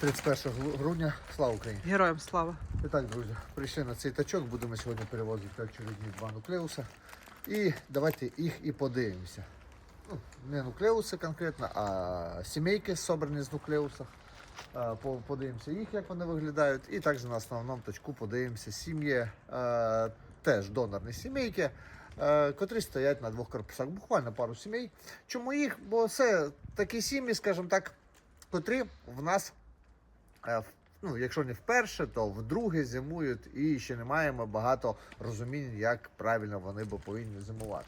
Друзі, вітаю! 31 грудня. Слава Україні! Героям слава. І так, друзі, прийшли на цей тачок, будемо сьогодні перевозити очередні два нуклеуса. І давайте їх і подивимося. Ну, не нуклеуси конкретно, а сімейки собрані з нуклеусів. Е, Подивимося їх, як вони виглядають. І також на основному точку подивимося сім'ї, теж донорні сімейки, котрі стоять на двох корпусах. Буквально пару сімей. Чому їх? Бо це такі сім'ї, скажімо так, котрі в нас ну, якщо не вперше, то вдруге зимують і ще не маємо багато розумінь, як правильно вони би повинні зимувати.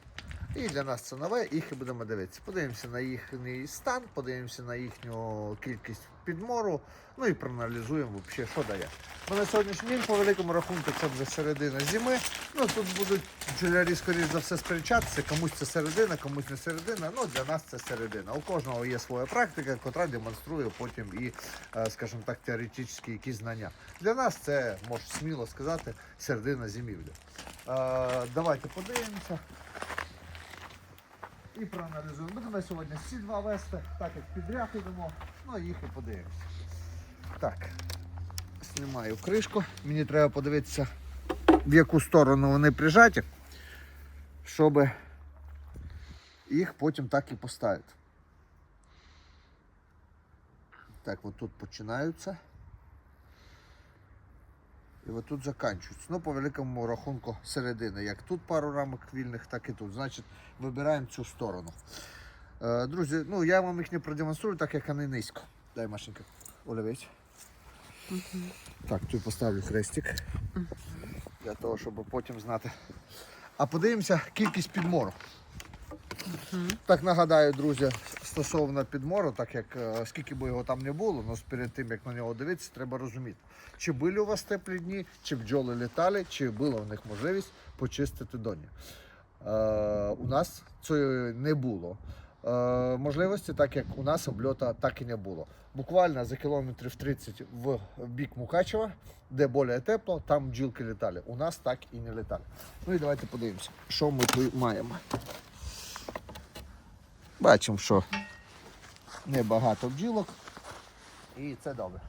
І для нас це нове, їх і будемо дивитися. Подивимося на їхній стан, подивимося на їхню кількість підмору, ну і проаналізуємо взагалі, що дає. Бо на сьогоднішній день, по великому рахунку, це вже середина зими. Ну тут будуть бджолярі, скоріш за все, сперечатися. Комусь це середина, комусь не середина. Ну для нас це середина. У кожного є своя практика, яка демонструє потім і, е, скажімо так, теоретичні якісь знання. Для нас це можу сміло сказати середина зимівлі. Е, Давайте подивимося. І проаналізуємо. Будемо сьогодні всі два вести, так як підряд ідемо, ну і їх і подивимося. Так, знімаю кришку. Мені треба подивитися, в яку сторону вони прижаті, щоб їх потім так і поставити. Так, от тут починаються. І от тут закінчуються. Ну, по великому рахунку середини. Як тут пару рамок вільних, так і тут. Значить, вибираємо цю сторону. Е, друзі, ну я вам їх не продемонструю, так як вони низько. Дай Машенька, олівець. Так, тут поставлю хрестик. Для того, щоб потім знати. А подивимося кількість підмору. Так нагадаю, друзі, стосовно підмору, так як е, скільки би його там не було, але перед тим як на нього дивитися, треба розуміти, чи були у вас теплі дні, чи бджоли літали, чи була в них можливість почистити доні. Е, у нас цього не було. Е, можливості, так як у нас обльота так і не було. Буквально за кілометрів 30 в бік Мукачева, де більш тепло, там бджілки літали. У нас так і не літали. Ну і давайте подивимося, що ми тут маємо. Бачимо, що небагато бджілок. І це добре.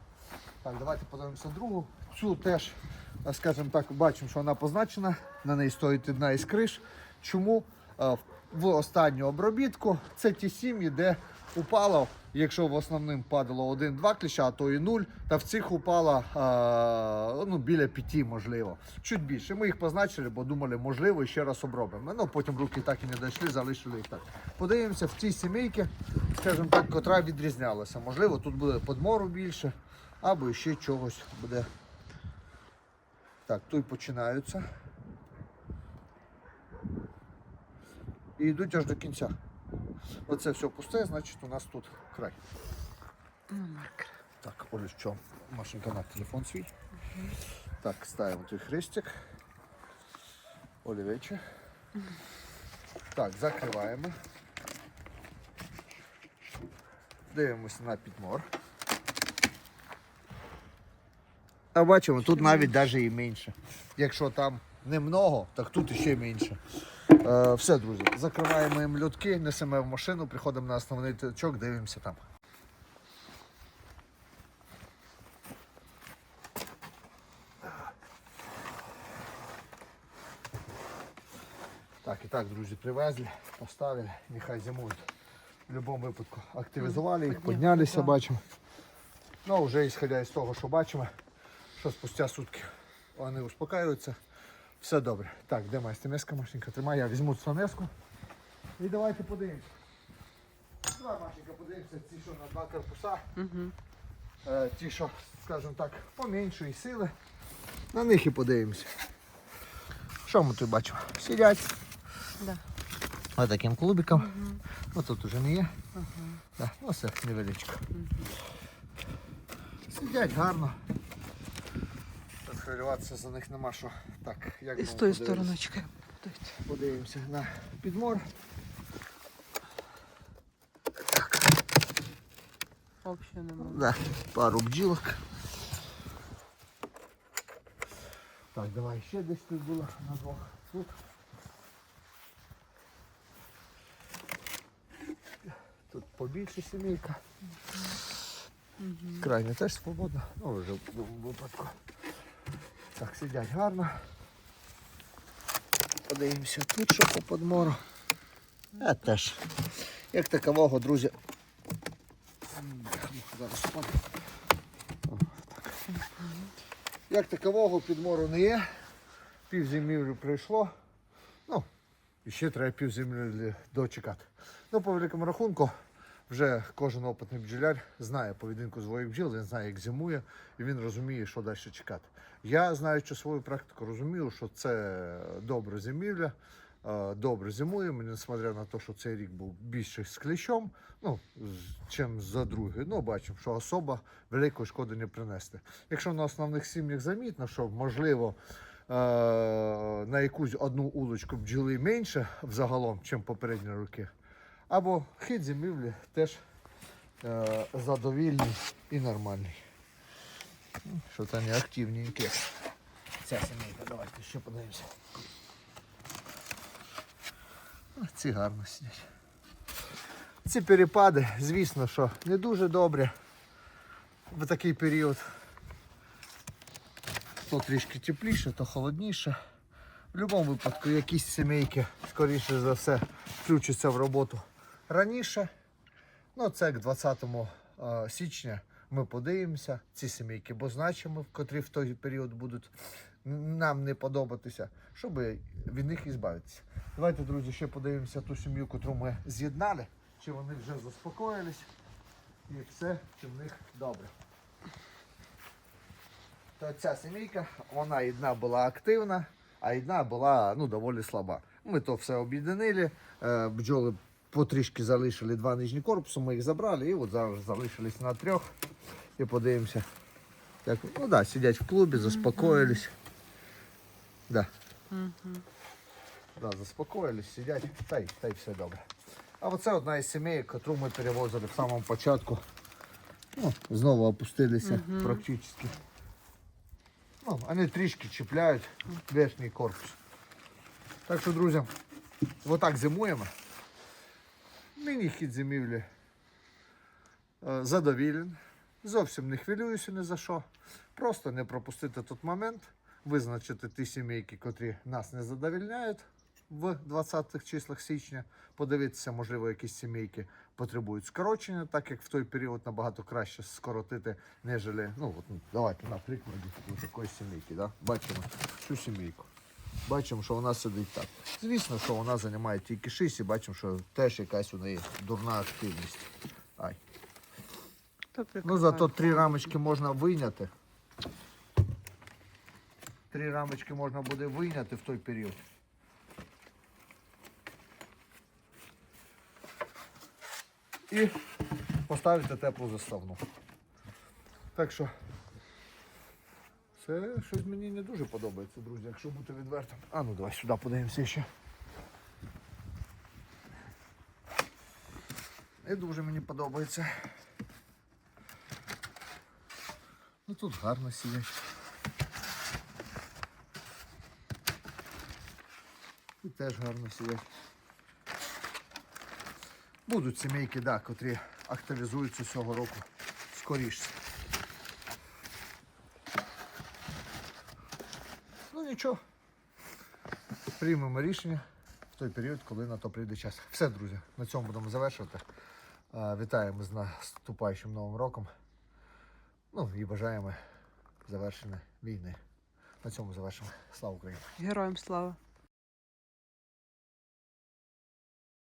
Так, давайте подивимося другу. Цю теж, скажімо так, бачимо, що вона позначена. На неї стоїть одна із криш. Чому? В останню обробітку це ті сім'ї, де упало, якщо в основному падало один-два кліща, а то і нуль, та в цих упало а, ну, біля п'яти, можливо. Чуть більше. Ми їх позначили, бо думали, можливо, ще раз обробимо. Ну, потім руки так і не дійшли, залишили їх так. Подивимося в цій сімейці, скажімо так, котра відрізнялася. Можливо, тут буде подмору більше, або ще чогось буде. Так, тут починаються. І йдуть аж до кінця. Оце все пусте, значить у нас тут край. Маркер. Так, Оля, що? Машенька на телефон свій. Так, ставимо той хрестик. Олівече. Так, закриваємо. Дивимося на підмор. А бачимо, тут навіть навіть і менше. Якщо там немного, так тут ще менше. Е, все, друзі, закриваємо їм льотки, несемо в машину, приходимо на основний течок, дивимося там. Так, і так, друзі, привезли, поставили, нехай зимують. В будь-якому випадку активізували їх, піднялися, бачимо. Ну, вже ісходя із того, що бачимо, що спустя сутки вони успокаюються. Все добре. Так, де моя стемеска машинка? Тримай, я візьму стамеску. І давайте подивимося. Давай, Машенька, подивимося, ці, що на два корпуса. Угу. Е, ті, що, скажімо так, поменшої сили. На них і подивимося. Що ми тут бачимо? Сидять. Да. Ось таким клубиком. Ось тут уже не є. Да, ну все невеличко. Сидять гарно. Хвилюватися за них нема що. Так, як І з тої чекай. Подивимося на підмор. Взагалі немає. Да, пару бджілок. Так, давай ще десь тут було на двох. Тут. Тут побільше сімейка. Крайня теж свободна. Ну, вже в випадку. Так, сидять гарно. Подивимося тут, що по подмору. А теж. Як такового, друзі. Зараз. Як такового підмору не є. Пів зимівлі пройшло. Ну, і ще треба пів зимівлі дочекати. Ну, по великому рахунку, вже кожен опитний бджоляр знає поведінку своїх бджіл, він знає, як зимує, і він розуміє, що далі чекати. Я, знаючи свою практику, розумію, що це добра зимівля, е, добре зимує, мені, несмотря на те, що цей рік був більше з кліщом, ну, чим за другий. Ну, бачимо, що особа великої шкоди не принести. Якщо на основних сім'ях замітно, що можливо е, на якусь одну улочку бджоли менше взагалом, ніж попередні роки, або хід зимівлі теж е, задовільний і нормальний. Ну, Що то не активненьке. Ця сімейка, давайте ще подивимося. Ці гарно сидять. Ці перепади, звісно, що не дуже добрі в такий період. То трішки тепліше, то холодніше. В будь-якому випадку якісь сімейки, скоріше за все, включаться в роботу раніше. Ну, це як 20 е, січня ми подивимося ці сімейки, бо значимо, котрі в той період будуть нам не подобатися, щоб від них і збавитися. Давайте, друзі, ще подивимося ту сім'ю, яку ми з'єднали, чи вони вже заспокоїлись і все, чи в них добре. То ця сімейка, вона одна була активна, а одна була ну, доволі слаба. Ми то все об'єднали, е, бджоли потрішки залишили два нижні корпуси, ми їх забрали і от зараз залишились на трьох. І подивимося. Як, ну да, сидять в клубі, заспокоїлись. Да. Да, заспокоїлись, сидять, та й, та й все добре. А оце одна із сімей, яку ми перевозили в самому початку. Ну, знову опустилися практично. Ну, вони трішки чіпляють верхній корпус. Так що, друзі, отак зимуємо. Мені хід зимівлі е, задовілен. Зовсім не хвилююся ні за що. Просто не пропустити тут момент, визначити ті сімейки, котрі нас не задовільняють в 20-х числах січня. Подивитися, можливо, якісь сімейки потребують скорочення, так як в той період набагато краще скоротити, нежели. Ну, от, ну, давайте на прикладі ну, такої сімейки. Да? Бачимо цю сімейку. Бачимо, що вона сидить так. Звісно, що вона займає тільки 6 і бачимо, що теж якась у неї дурна активність. Ай. Ну, зато три рамочки можна вийняти. Три рамочки можна буде вийняти в той період. І поставити теплу заставну. Так що це щось мені не дуже подобається, друзі, якщо бути відвертим. А ну давай сюди подивимося ще. Не дуже мені подобається. Ну тут гарно сидять. І теж гарно сидять. Будуть сімейки, да, котрі активізуються цього року скоріше. Нічого. Приймемо рішення в той період, коли на то прийде час. Все, друзі, на цьому будемо завершувати. Вітаємо з наступаючим новим роком. Ну і бажаємо завершення війни. На цьому завершимо. Слава Україні! Героям слава.